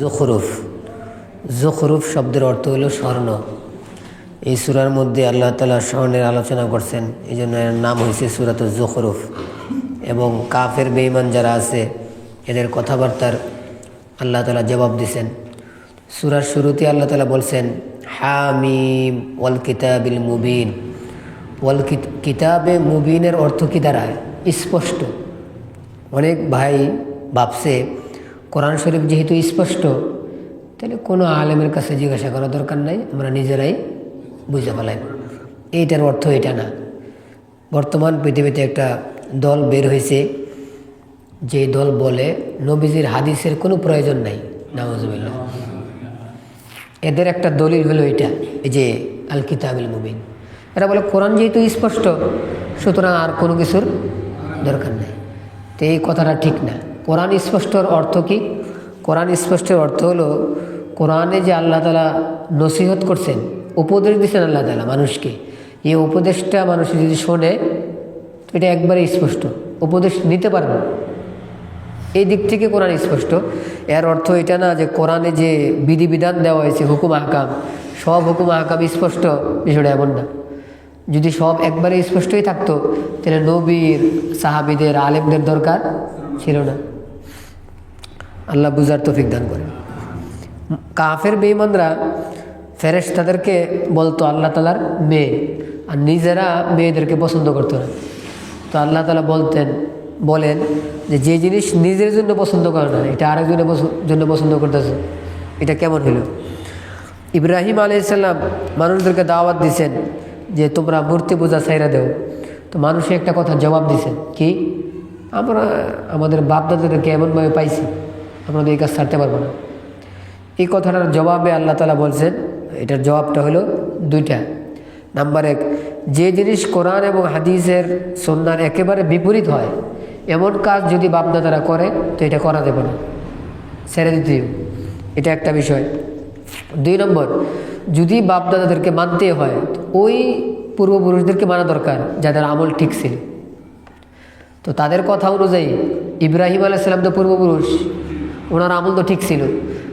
জখরুফ। জখরুফ শব্দের অর্থ হলো স্বর্ণ। এই সুরার মধ্যে আল্লাহ তালা স্বর্ণের আলোচনা করছেন। এই জন্য এর নাম হয়েছে সুরাত জখরুফ। এবং কাফের, বেঈমান যারা আছে, এদের কথাবার্তার আল্লাহ তালা জবাব দিছেন। সুরার শুরুতে আল্লাহ তালা বলছেন, হামিম ওয়াল কিতাবিল মুবিন। ওয়াল কিতাবে মুবিনের অর্থ কী দাঁড়ায় স্পষ্ট। অনেক ভাই ভাবছে কোরআন শরীফ যেহেতু স্পষ্ট, তাহলে কোনো আলেমের কাছে জিজ্ঞাসা করার দরকার নাই, আমরা নিজেরাই বুঝে ফেলাই এইটার অর্থ এটা না। বর্তমান পৃথিবীতে একটা দল বের হয়েছে, যে দল বলে নবীজির হাদিসের কোনো প্রয়োজন নাই। নাওয়াজবিল্লা এদের একটা দলিল হলো এটা, এই যে আল কিতাবিল মুবিন। এরা বলে কোরআন যেহেতু স্পষ্ট, সুতরাং আর কোনো কিছুর দরকার নেই। তো এই কথাটা ঠিক না। কোরআন স্পষ্টর অর্থ কি? কোরআন স্পষ্টের অর্থ হলো, কোরআনে যে আল্লাহ তালা নসিহত করছেন, উপদেশ দিচ্ছেন আল্লাহ তালা মানুষকে, এই উপদেশটা মানুষ যদি শোনে এটা একবারে স্পষ্ট। উপদেশ নিতে পারবে এই দিক থেকে কোরআন স্পষ্ট। এর অর্থ এটা না যে কোরআনে যে বিধিবিধান দেওয়া হয়েছে, হুকুম আহকাম, সব হুকুম আহকাম স্পষ্ট, বিষয়টা এমন না। যদি সব একবারে স্পষ্টই থাকতো, তাহলে নবীর, সাহাবিদের, আলেমদের দরকার ছিল না। আল্লাহ বুঝার তৌফিক দান করে কাফের বেঈমানরা ফেরেশ তাদেরকে বলতো আল্লাহ তালার মেয়ে, আর নিজেরা মেয়েদেরকে পছন্দ করতো না। তো আল্লাহ তালা বলতেন, বলেন যে যে জিনিস নিজের জন্য পছন্দ করে না, এটা আরেকজনের জন্য পছন্দ করতেছে, এটা কেমন হলো? ইব্রাহিম আলাইসাল্লাম মানুষদেরকে দাওয়াত দিছেন যে, তোমরা মূর্তি পূজা ছাইরা দেও। তো মানুষে একটা কথা জবাব দিছেন কি? আমরা, আমাদের বাপদাদাদেরকে এমনভাবে পাইছি। তো এই কাজ ছাড়তে পারব না। এই কথাটার জবাবে আল্লাহ তালা বলছেন, এটার জবাবটা হলো দুইটা। নাম্বার এক, যে জিনিস কোরআন এবং হাদিসের সন্ন্যার একেবারে বিপরীত হয়, এমন কাজ যদি বাপদাদারা করে, তো এটা করা দেবে না। ছেড়ে দিতে এটা একটা বিষয়। দুই নম্বর, যদি বাপদাদাদেরকে মানতে হয়, ওই পূর্বপুরুষদেরকে মানা দরকার, যাদের আমল ঠিক ছিল। তো তাদের কথা অনুযায়ী, ইব্রাহিম আলাইসাল্লাম তো পূর্বপুরুষ ওনার আমল তো ঠিক ছিল।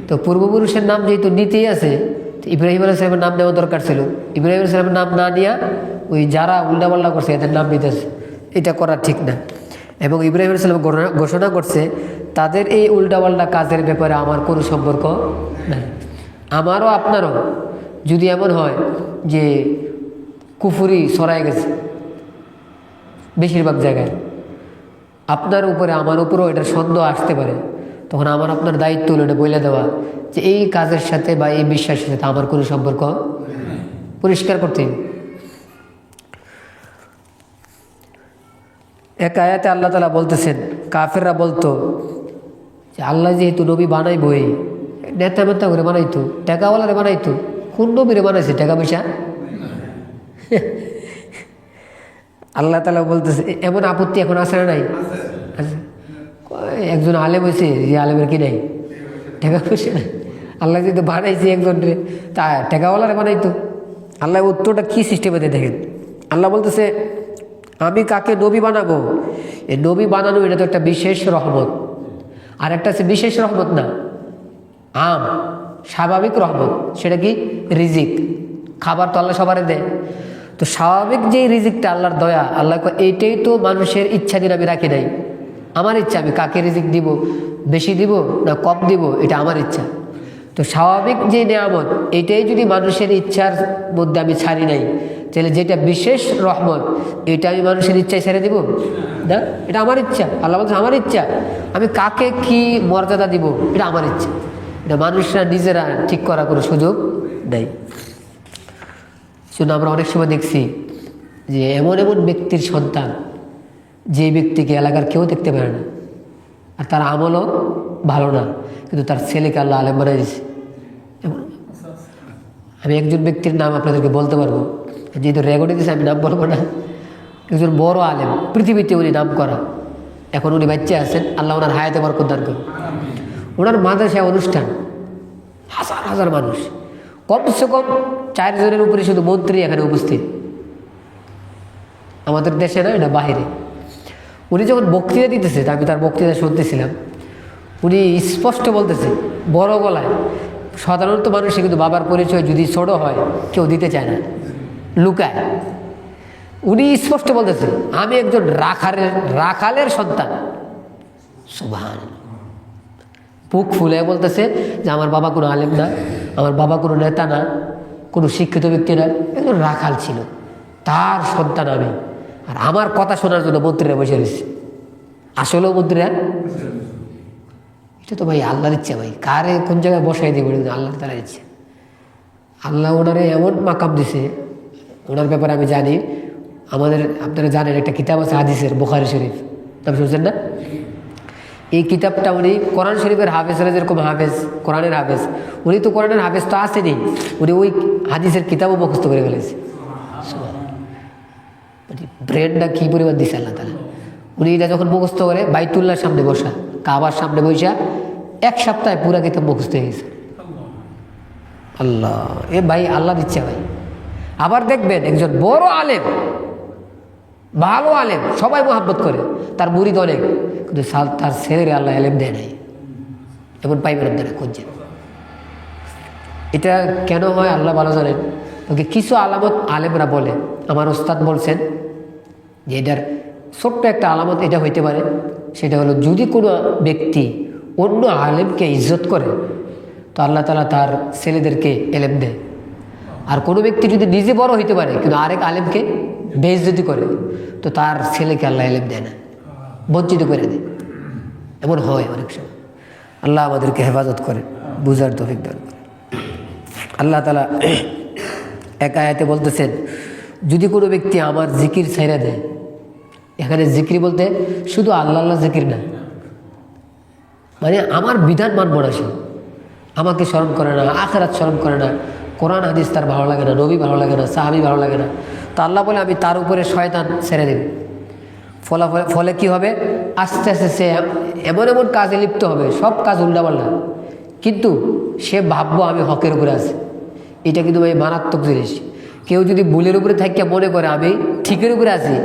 তো পূর্বপুরুষের নাম যেহেতু নিতেই আছে ইব্রাহিম আলাইসালামের নাম নেওয়া দরকার ছিল। ইব্রাহিম আলাইসালামের নাম না নিয়ে ওই যারা উল্টাপাল্টা করছে, এদের নাম নিতেছে এটা করা ঠিক না। এবং ইব্রাহিম আলাইসালাম ঘোষণা- করছে, তাদের এই উল্টাপাল্টা কাজের ব্যাপারে আমার কোনো সম্পর্ক নাই। আমারও আপনারও, যদি এমন হয় যে কুফুরি সরাই গেছে, বেশিরভাগ জায়গায়, আপনার উপরে, আমার উপরেও এটার সন্দেহ আসতে পারে। তখন আমার আপনার দায়িত্ব হলো এটা বলে দেওয়া, যে এই কাজের সাথে বা এই বিশ্বাসের সাথে আমার কোনো সম্পর্ক পরিষ্কার করতে। এক আয়াতে আল্লাহ তালা বলতেছেন, কাফেররা বলতো, যে আল্লাহ যেহেতু নবী বানাইবই নেতা মেতা করে বানাইতো, টাকাওয়ালারে বানাইতো, কোন নবীরে বানাইছে টাকা পয়সা আল্লাহ তালা বলতেছে, এমন আপত্তি এখন আসে নাই একজন আলেম হয়েছে, যে আলেমের কি নাই? টাকা পয়সা নাই। আল্লাহ যদি বানাইছে একজন তা টাকাওয়ালারে বানাইতো। আল্লাহ উত্তরটা কী সিস্টেমে দিয়ে দেখেন? আল্লাহ বলতেছে, আমি কাকে নবী বানাবো? এই নবী বানানো এটা তো একটা বিশেষ রহমত। আর একটা আছে বিশেষ রহমত না, আম, স্বাভাবিক রহমত। সেটা কি? রিজিক। খাবার তো আল্লাহ সবারে দেয়। তো স্বাভাবিক যে রিজিকটা আল্লাহর দয়া, আল্লাহ এইটাই তো মানুষের ইচ্ছা দিন আমি রাখি নাই। আমার ইচ্ছা, আমি কাকে রিজিক দিব, বেশি দিব না কম দিব, এটা আমার ইচ্ছা। তো স্বাভাবিক যে নেয়ামত, এটাই যদি মানুষের ইচ্ছার মধ্যে আমি ছাড়ি নাই, তাহলে যেটা বিশেষ রহমত, এটা আমি মানুষের ইচ্ছায় ছেড়ে দিব? না, এটা আমার ইচ্ছা। আল্লাহ বলছে, আমার ইচ্ছা, আমি কাকে কি মর্যাদা দিব, এটা আমার ইচ্ছা। এটা মানুষরা নিজেরা ঠিক করার কোনো সুযোগ নেই। শুনে আমরা অনেক সময় দেখছি যে এমন এমন ব্যক্তির সন্তান যে ব্যক্তিকে এলাকার কেউ দেখতে পারে না। আর তার আমলও ভালো না। কিন্তু তার ছেলেকে আল্লাহ আলেম বানাই দিছে আমি একজন ব্যক্তির নাম আপনাদেরকে বলতে পারব। যেহেতু রেকর্ডে দিয়েছে, আমি নাম বলব না। একজন বড় আলেম, পৃথিবীতে উনি নাম করা। এখন উনি বাচ্চা আছেন, আল্লাহ ওনার হায়াতে বরকত দান করুন। ওনার মাদ্রাসা অনুষ্ঠান, হাজার হাজার মানুষ। কমসে কম চারজনের উপরে শুধু মন্ত্রী এখানে উপস্থিত। আমাদের দেশে না, এটা বাহিরে। উনি যখন বক্তৃতা দিতেছে আমি তার বক্তৃতা শুনতেছিলাম, উনি স্পষ্ট বলতেছে, বড় গলায়, সাধারণত মানুষে কিন্তু বাবার পরিচয় যদি ছোট হয়, কেউ দিতে চায় না, লুকায়। উনি স্পষ্ট বলতেছে, আমি একজন রাখালের রাখালের সন্তান। সুভান বুক ফুলে বলতেছে যে, আমার বাবা কোনো আলেম না, আমার বাবা কোনো নেতা না, কোনো শিক্ষিত ব্যক্তি না, একজন রাখাল ছিল। তার সন্তান আমি। আর আমার কথা শোনার জন্য মন্ত্রীরা বসে রয়েছে। আসলেও মন্ত্রীরা? এটা তো ভাই আল্লাহর ইচ্ছা ভাই। কারে, কোন জায়গায় বসাই দিবে আল্লাহর তারা ইচ্ছে। আল্লাহ ওনারে এমন মাকাম দিছে, ওনার ব্যাপারে আমি জানি। আমাদের, আপনারা জানেন, একটা কিতাব আছে হাদিসের, বুখারি শরীফ। নাম শুনছেন না? এই কিতাবটা উনি কোরআন শরীফের হাফেজরা যেরকম হাফেজ, কোরআনের হাফেজ। উনি তো কোরআনের হাফেজ তো আসেনি উনি ওই হাদিসের কিতাবও মুখস্থ করে ফেলেছে। ব্রেনটা কী পরিমাণ দিছে আল্লাহ তালা উনি এটা যখন মুখস্থ করে, বাইতুল্লাহর সামনে বসা, কাবার সামনে বসা, এক সপ্তাহে পুরা কিতাব মুখস্থ হয়ে গেছে। আল্লাহ, এ ভাই আল্লাহ দিচ্ছে ভাই। আবার দেখবেন একজন বড় আলেম, ভালো আলেম, সবাই মোহাব্বত করে, তার মুরিদ অনেক, কিন্তু তার ছেলেরে আল্লাহ আলেম দেয় নাই। এমন পাইবেন আপনারা খুঁজছেন এটা কেন হয় আল্লাহ ভালো জানেন? ওকে কিছু আলামত আলেমরা বলে, আমার ওস্তাদ বলছেন যে এটার ছোট্ট একটা আলামত এটা হইতে পারে, সেটা হলো যদি কোনো ব্যক্তি অন্য আলেমকে ইজ্জত করে, তো আল্লাহ তালা তার ছেলেদেরকে এলেম দেয়। আর কোনো ব্যক্তি যদি নিজে বড় হইতে পারে, কিন্তু আরেক আলেমকে বেইজ্জতি করে, তো তার ছেলেকে আল্লাহ এলেম দেয় না, বঞ্চিত করে দেয়। এমন হয় অনেক সময়। আল্লাহ আমাদেরকে হেফাজত করে, বুঝার তৌফিক দান আল্লাহ তালা এক আয়াতে বলতেছেন, যদি কোনো ব্যক্তি আমার জিকির ছেড়ে দেয় এখানে জিকির বলতে শুধু আল্লাহ আল্লাহ জিকির না। মানে আমার বিধান মানব না সে আমাকে স্মরণ করে না, আখেরাত স্মরণ করে না। কোরআন, হাদিস তার ভালো লাগে না, নবী ভালো লাগে না, সাহাবি ভালো লাগে না। তো আল্লাহ বলে আমি তার উপরে শয়তান ছেড়ে দেব। ফলাফলে ফলে কি হবে? আস্তে আস্তে সে এমন এমন কাজে লিপ্ত হবে, সব কাজ উল্টাপাল্টা কিন্তু সে ভাববো আমি হকের উপরে আছি। এটা কিন্তু ভাই মারাত্মক জিনিস। কেউ যদি ভুলের উপরে থাকিয়া মনে করে আমি ঠিকের উপরে আছি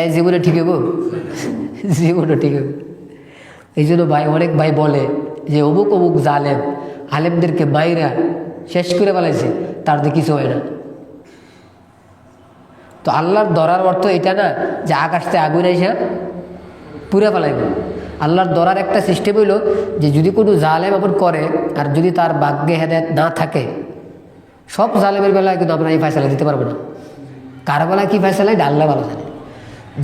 এ জীবনে ঠিক হব জীবনে ঠিক হবে এই জন্য ভাই, অনেক ভাই বলে যে, অমুক অমুক জালেম, আলেমদেরকে মাইরা শেষ করে ফেলাইছে, তার তো কিছু হয় না। তো আল্লাহর ধরার অর্থ এটা না যে, আকাশতে আগুন আইসা পুরে ফেলাইব। আল্লাহর ধরার একটা সিস্টেম হইল যে, যদি কোনো জালেম এমন করে, আর যদি তার ভাগ্যে হেদায়ত না থাকে, সব জালেমের বেলায় কিন্তু আমরা এই ফয়সালা দিতে পারব না। কার বেলায় কী ফয়সালা? এটা আল্লাহ ভালো জানে।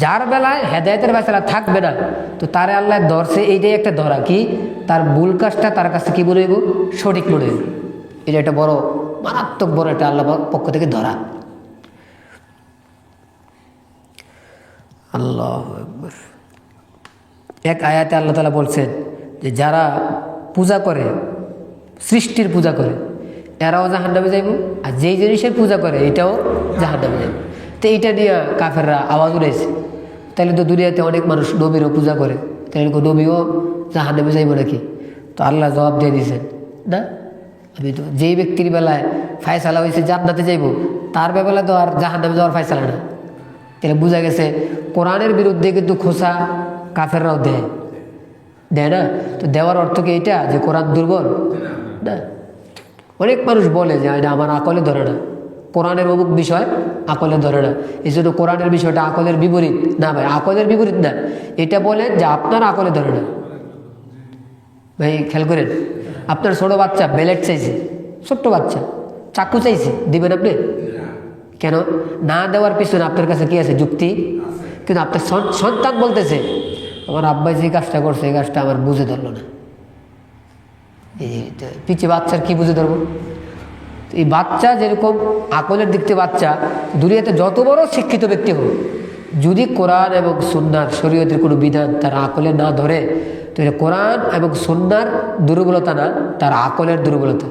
যার বেলায় হেদায়তের ফয়সালা থাকবে না, তো তারে আল্লাহ ধরছে এইটাই একটা ধরা। কি? তার ভুল কাজটা তার কাছে কি হইব? সঠিক হইব। এটা একটা বড়, মারাত্মক বড় একটা আল্লাহ পক্ষ থেকে ধরা। আল্লাহ এক আয়াতে আল্লাহ তালা বলছেন যে, যারা পূজা করে, সৃষ্টির পূজা করে, এরাও জাহান নামে যাইব, আর যেই জিনিসের পূজা করে, এটাও জাহান নামে যাইব। তো এইটা নিয়ে কাফেররা আওয়াজ উঠেছে। তাহলে তো দুনিয়াতে অনেক মানুষ নবীরও পূজা করে। তাহলে কি নবীও জাহান নামে যাইব নাকি? তো আল্লাহ জবাব দিয়ে দিয়েছেন, না, আমি তো যেই ব্যক্তির বেলায় ফায়সালা হয়েছে জান্নাতে যাইব, তার বেলায় তো আর জাহান নামে যাওয়ার ফায়সালা না। তাহলে বোঝা গেছে, কোরআনের বিরুদ্ধে কিন্তু খোসা কাফেররাও দেয়। দেয় না? তো দেওয়ার অর্থ কি এইটা? যে কোরআন দুর্বল? না। অনেক মানুষ বলে যে এটা আমার আকলে ধরে না। কোরআনের অমুক বিষয় আকলে ধরে না। এই জন্য কোরআনের বিষয়টা আকলের বিপরীত। না ভাই, আকলের বিপরীত না। এটা বলেন যে আপনার আকলে ধরে না। ভাই, খেয়াল করেন, আপনার ছোটো বাচ্চা বেলেট চাইছে, ছোট্ট বাচ্চা, চাকু চাইছে, দিবেন আপনি? কেন? না দেওয়ার পিছনে আপনার কাছে কি আছে? যুক্তি? কিন্তু আপনার সন- সন্তান বলতেছে, আমার আব্বাই যে কাজটা করছে, এই কাজটা আমার বুঝে ধরলো না। এই পিছিয়ে বাচ্চার কি বুঝে ধরবো? এই বাচ্চা যেরকম আকলের দিক থেকে বাচ্চা, দুনিয়াতে যত বড় শিক্ষিত ব্যক্তি হোক, যদি কোরআন এবং সন্ন্যার শরীয়তের কোনো বিধান তার আকলে না ধরে তো এটা কোরআন এবং সন্ন্যার দুর্বলতা না, তার আকলের দুর্বলতা।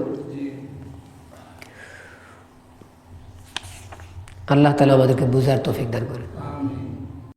আল্লাহ তালা আমাদেরকে বুঝার তৌফিক দান করে